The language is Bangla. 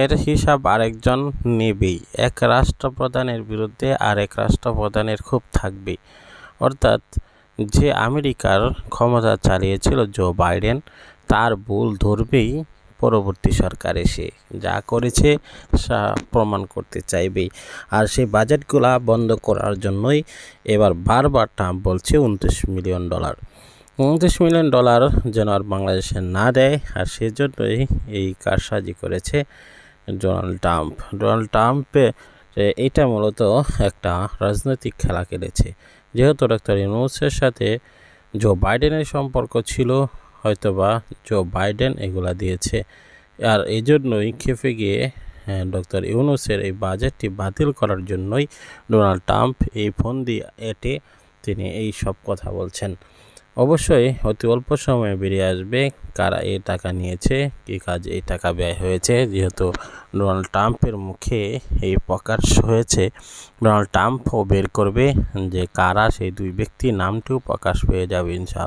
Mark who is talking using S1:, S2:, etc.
S1: এর হিসাব আরেকজন নেবেই। এক রাষ্ট্রপ্রধানের বিরুদ্ধে আরেক রাষ্ট্রপ্রধানের খুব থাকবে। অর্থাৎ যে আমেরিকার ক্ষমতা চালিয়েছিল জো বাইডেন, তার ভুল ধরবেই পরবর্তী সরকার এসে। যা করেছে, সা প্রমাণ করতে চাইবেই আর সেই বাজেটগুলা বন্ধ করার জন্যই এবার বারবার ট্রাম্প বলছে উনত্রিশ মিলিয়ন ডলার। উনত্রিশ মিলিয়ন ডলার যেন আর বাংলাদেশে না দেয়, আর সেজন্যই এই কারসাজি করেছে ডোনাল্ড ট্রাম্প ডোনাল্ড ট্রাম্পে এটা মূলত একটা রাজনৈতিক খেলা খেলেছে। যেহেতু ডক্টর ইউনুসের সাথে জো বাইডেনের সম্পর্ক ছিল, হয়তোবা জো বাইডেন এগুলা দিয়েছে। আর এই জন্যই খেপে গিয়ে ডক্টর ইউনুসের এই বাজেটটি বাতিল করার জন্যই ডোনাল্ড ট্রাম্প এই ফোন দিয়ে এটে তিনি এই সব কথা বলছেন। অবশ্যই অতি অল্প সময়ে বেরিয়ে আসবে কারা এই টাকা নিয়েছে, কী কাজ এই টাকা ব্যয় হয়েছে, যেহেতু ডোনাল্ড ট্রাম্পের মুখে এই প্রকাশ হয়েছে, ডোনাল্ড ট্রাম্পও বের করবে যে কারা সেই দুই ব্যক্তির নামটিও প্রকাশ পেয়ে যাবে ইনশাআল্লাহ।